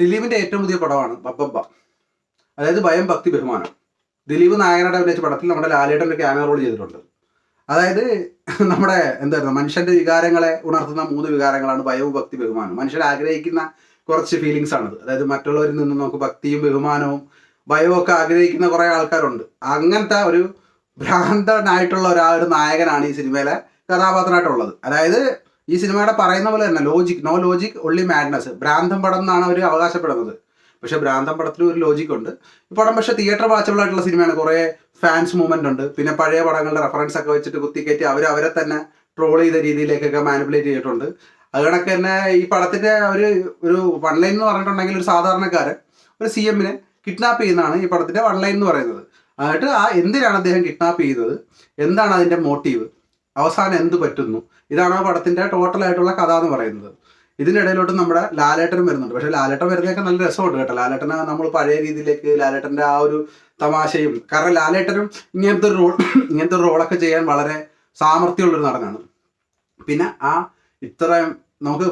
ദിലീപിന്റെ ഏറ്റവും പുതിയ പടമാണ് ബബ്ബബ്ബ. അതായത് ഭയം ഭക്തി ബഹുമാനം. ദിലീപ് നായകനായിട്ട് അഭിനയിച്ച പടത്തിൽ നമ്മുടെ ലാലേട്ടന്റെ ക്യാമറ റോൾ ചെയ്തിട്ടുണ്ട്. അതായത് നമ്മുടെ എന്തായിരുന്നു മനുഷ്യന്റെ വികാരങ്ങളെ ഉണർത്തുന്ന മൂന്ന് വികാരങ്ങളാണ് ഭയവും ഭക്തി ബഹുമാനവും. മനുഷ്യർ ആഗ്രഹിക്കുന്ന കുറച്ച് ഫീലിങ്സ് ആണത്. അതായത് മറ്റുള്ളവരിൽ നിന്ന് നമുക്ക് ഭക്തിയും ബഹുമാനവും ഭയവും ഒക്കെ ആഗ്രഹിക്കുന്ന കുറേ ആൾക്കാരുണ്ട്. അങ്ങനത്തെ ഒരു ഭ്രാന്തനായിട്ടുള്ള ഒരാ ഒരു നായകനാണ് ഈ സിനിമയിലെ കഥാപാത്രമായിട്ടുള്ളത്. അതായത് ഈ സിനിമയുടെ പറയുന്ന പോലെ തന്നെ logic no logic only madness ഭ്രാന്തം പടം എന്നാണ് അവർ അവകാശപ്പെടുന്നത്. പക്ഷെ ഭ്രാന്തം പടത്തിന് ഒരു ലോജിക് ഉണ്ട്. ഈ പടം പക്ഷെ തിയേറ്റർ വാച്ചബിൾ ആയിട്ടുള്ള സിനിമയാണ്. കുറേ ഫാൻസ് മൂവ്മെന്റ് ഉണ്ട്. പിന്നെ പഴയ പടങ്ങളുടെ റെഫറൻസ് ഒക്കെ വെച്ചിട്ട് കുത്തിക്കയറ്റി അവർ അവരെ തന്നെ ട്രോൾ ചെയ്ത രീതിയിലേക്കൊക്കെ മാനിപ്പുലേറ്റ് ചെയ്തിട്ടുണ്ട്. അത് കണക്ക് തന്നെ ഈ പടത്തിന്റെ ഒരു ഒരു വൺ ലൈൻ എന്ന് പറഞ്ഞിട്ടുണ്ടെങ്കിൽ ഒരു സാധാരണക്കാരൻ ഒരു സി എമ്മിനെ കിഡ്നാപ്പ് ചെയ്യുന്നതാണ് ഈ പടത്തിന്റെ വൺ ലൈൻ എന്ന് പറയുന്നത്. എന്നിട്ട് ആ എന്തിനാണ് അദ്ദേഹം കിഡ്നാപ്പ് ചെയ്തത് എന്താണ് അതിന്റെ മോട്ടീവ് അവസാനം എന്ത് പറ്റുന്നു? ഇതാണ് ആ പടത്തിന്റെ ടോട്ടൽ ആയിട്ടുള്ള കഥ എന്ന് പറയുന്നത്. ഇതിനിടയിലോട്ട് നമ്മുടെ ലാലേട്ടൻ വരുന്നുണ്ട്. പക്ഷെ ലാലേട്ടൻ വരുന്നതൊക്കെ നല്ല രസമുണ്ട് കേട്ടോ. ലാലേട്ടനെ നമ്മൾ പഴയ രീതിയിലേക്ക് ലാലേട്ടന്റെ ആ ഒരു തമാശയും കാരണം ലാലേട്ടനും ഇങ്ങനത്തെ റോൾ ഇങ്ങനത്തെ റോളൊക്കെ ചെയ്യാൻ വളരെ സാമർഥ്യമുള്ളൊരു നടനാണ്. പിന്നെ ആ ഇത്രയും നമുക്ക്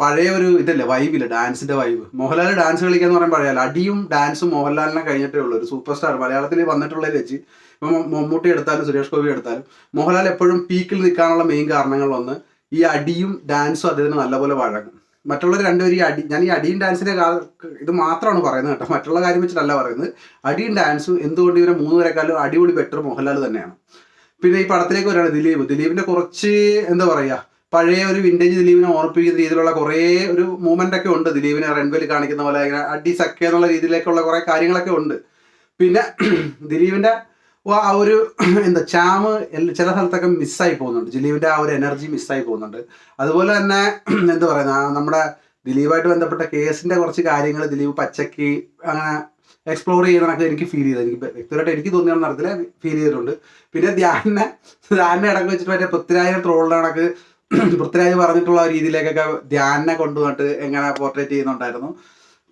പഴയ ഒരു ഇതല്ലേ വൈബില്ല ഡാൻസിന്റെ വൈബ് മോഹൻലാൽ ഡാൻസ് കളിക്കുക എന്ന് പറയുമ്പോൾ പഴയ അടിയും ഡാൻസും മോഹൻലാലിനെ കഴിഞ്ഞിട്ടേ ഉള്ളൂ. ഒരു സൂപ്പർ സ്റ്റാർ മലയാളത്തിൽ വന്നിട്ടുള്ളതിൽ വെച്ച് ഇപ്പം മമ്മൂട്ടി എടുത്താലും സുരേഷ് ഗോപി എടുത്താലും മോഹൻലാൽ എപ്പോഴും പീക്കിൽ നിൽക്കാനുള്ള മെയിൻ കാരണങ്ങളൊന്ന് ഈ അടിയും ഡാൻസും അദ്ദേഹത്തിന് നല്ലപോലെ വഴങ്ങും. മറ്റുള്ളവർ രണ്ടുപേരും ഈ അടി ഞാൻ ഈ അടിയും ഡാൻസിന്റെ ഇത് മാത്രമാണ് പറയുന്നത് കേട്ടോ. മറ്റുള്ള കാര്യം വെച്ചിട്ടല്ല പറയുന്നത്. അടിയും ഡാൻസും എന്തുകൊണ്ട് ഇവരെ മൂന്ന് പേരെക്കാളും അടിപൊളി ബെറ്റർ മോഹൻലാൽ തന്നെയാണ്. പിന്നെ ഈ പടത്തിലേക്ക് വരാണ് ദിലീപ്. ദിലീപിന്റെ കുറച്ച് എന്താ പറയാ പഴയ ഒരു വിന്റേജ് ദിലീപിനെ ഓർപ്പിക്കുന്ന രീതിയിലുള്ള കുറേ ഒരു മൂവ്മെന്റ് ഒക്കെ ഉണ്ട്. ദിലീപിനെ റൺവേൽ കാണിക്കുന്ന പോലെ അടി സഖ്യ എന്നുള്ള രീതിയിലേക്കുള്ള കുറേ കാര്യങ്ങളൊക്കെ ഉണ്ട്. പിന്നെ ദിലീപിന്റെ ആ ഒരു എന്താ ചാമ് ചില സ്ഥലത്തൊക്കെ മിസ്സായി പോകുന്നുണ്ട്. ദിലീപിന്റെ ആ ഒരു എനർജി മിസ്സായി പോകുന്നുണ്ട്. അതുപോലെ തന്നെ എന്താ പറയുന്ന നമ്മുടെ ദിലീപായിട്ട് ബന്ധപ്പെട്ട കേസിന്റെ കുറച്ച് കാര്യങ്ങൾ ദിലീപ് പച്ചക്ക് അങ്ങനെ എക്സ്പ്ലോർ ചെയ്യുന്നതൊക്കെ എനിക്ക് ഫീൽ ചെയ്തത് എനിക്ക് വ്യക്തിപരമായിട്ട് എനിക്ക് തോന്നിയ നടത്തില്ല ഫീൽ ചെയ്തിട്ടുണ്ട്. പിന്നെ ധ്യാനെ ധ്യാനെ ഇടയ്ക്ക് വെച്ചിട്ട് മറ്റേ പൃഥ്വിരാജിനെ കണക്ക് പൃഥ്വിരാജ് പറഞ്ഞിട്ടുള്ള രീതിയിലേക്കൊക്കെ ധ്യാനെ കൊണ്ടുവന്നിട്ട് എങ്ങനെ പോർട്രേറ്റ് ചെയ്യുന്നുണ്ടായിരുന്നു.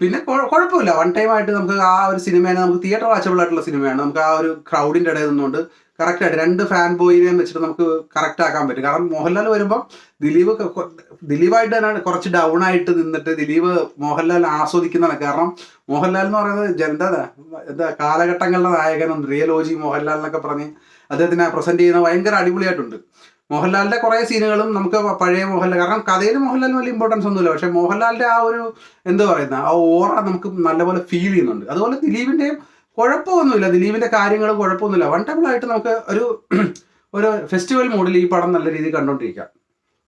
പിന്നെ കുഴപ്പമില്ല. വൺ ടൈം ആയിട്ട് നമുക്ക് ആ ഒരു സിനിമയാണ് നമുക്ക് തിയേറ്റർ വാച്ചബിൾ ആയിട്ടുള്ള സിനിമയാണ്. നമുക്ക് ആ ഒരു ക്രൗഡിന്റെ ഇടയിൽ നിന്നുകൊണ്ട് കറക്റ്റ് ആയിട്ട് രണ്ട് ഫാൻ ബോയിനെയും വെച്ചിട്ട് നമുക്ക് കറക്റ്റ് ആക്കാൻ പറ്റും. കാരണം മോഹൻലാൽ വരുമ്പോൾ ദിലീപ് ദിലീപായിട്ട് തന്നെ കുറച്ച് ഡൗൺ ആയിട്ട് നിന്നിട്ട് ദിലീപ് മോഹൻലാൽ ആസ്വദിക്കുന്നതാണ്. കാരണം മോഹൻലാൽ എന്ന് പറയുന്നത് ജനത എന്താ കാലഘട്ടങ്ങളുടെ നായകനും റിയൽ ഓജി മോഹൻലാൽ എന്നൊക്കെ പറഞ്ഞ് അദ്ദേഹത്തിനെ പ്രസന്റ് ചെയ്യുന്ന ഭയങ്കര അടിപൊളിയായിട്ടുണ്ട്. മോഹൻലാലിന്റെ കുറേ സീനുകളും നമുക്ക് പഴയ മോഹൻലാൽ കാരണം കഥയിൽ മോഹൻലാലിന് വലിയ ഇമ്പോർട്ടൻസ് ഒന്നുമില്ല. പക്ഷെ മോഹൻലാലിന്റെ ആ ഒരു എന്താ പറയുന്ന ആ ഓറ നമുക്ക് നല്ലപോലെ ഫീൽ ചെയ്യുന്നുണ്ട്. അതുപോലെ ദിലീപിന്റെയും കുഴപ്പമൊന്നുമില്ല. ദിലീപിന്റെ കാര്യങ്ങൾ കുഴപ്പമൊന്നുമില്ല. വൺ ടൈം ആയിട്ട് നമുക്ക് ഒരു ഒരു ഫെസ്റ്റിവൽ മൂഡിൽ ഈ പടം നല്ല രീതിയിൽ കണ്ടോണ്ടിരിക്കാം.